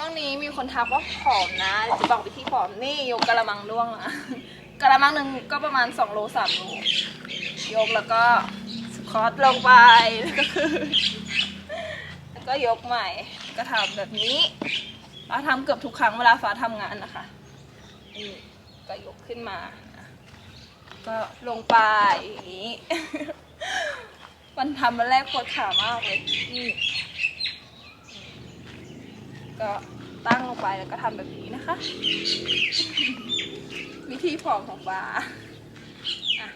่วงนี้มีคนทักว่าผอมนะจะบอกวิธีผอมนี่ยกกระมังล่วงนะกระมังหนึ่งก็ประมาณ2โล3โลยกแล้วก็สคอตลงไปแล้วก็คือแล้วก็ยกใหม่ก็ทำแบบนี้ฟ้าทำเกือบทุกครั้งเวลาฟ้าทำงานนะคะนี่ก็ยกขึ้นมา ก็ลงไปอย่างนี้วันทำวันแรกปวดขามากเลยนี่ ก็ตั้งลงไปแล้วก็ทำแบบนี้นะคะ วิธีผอมของฟ้าอะ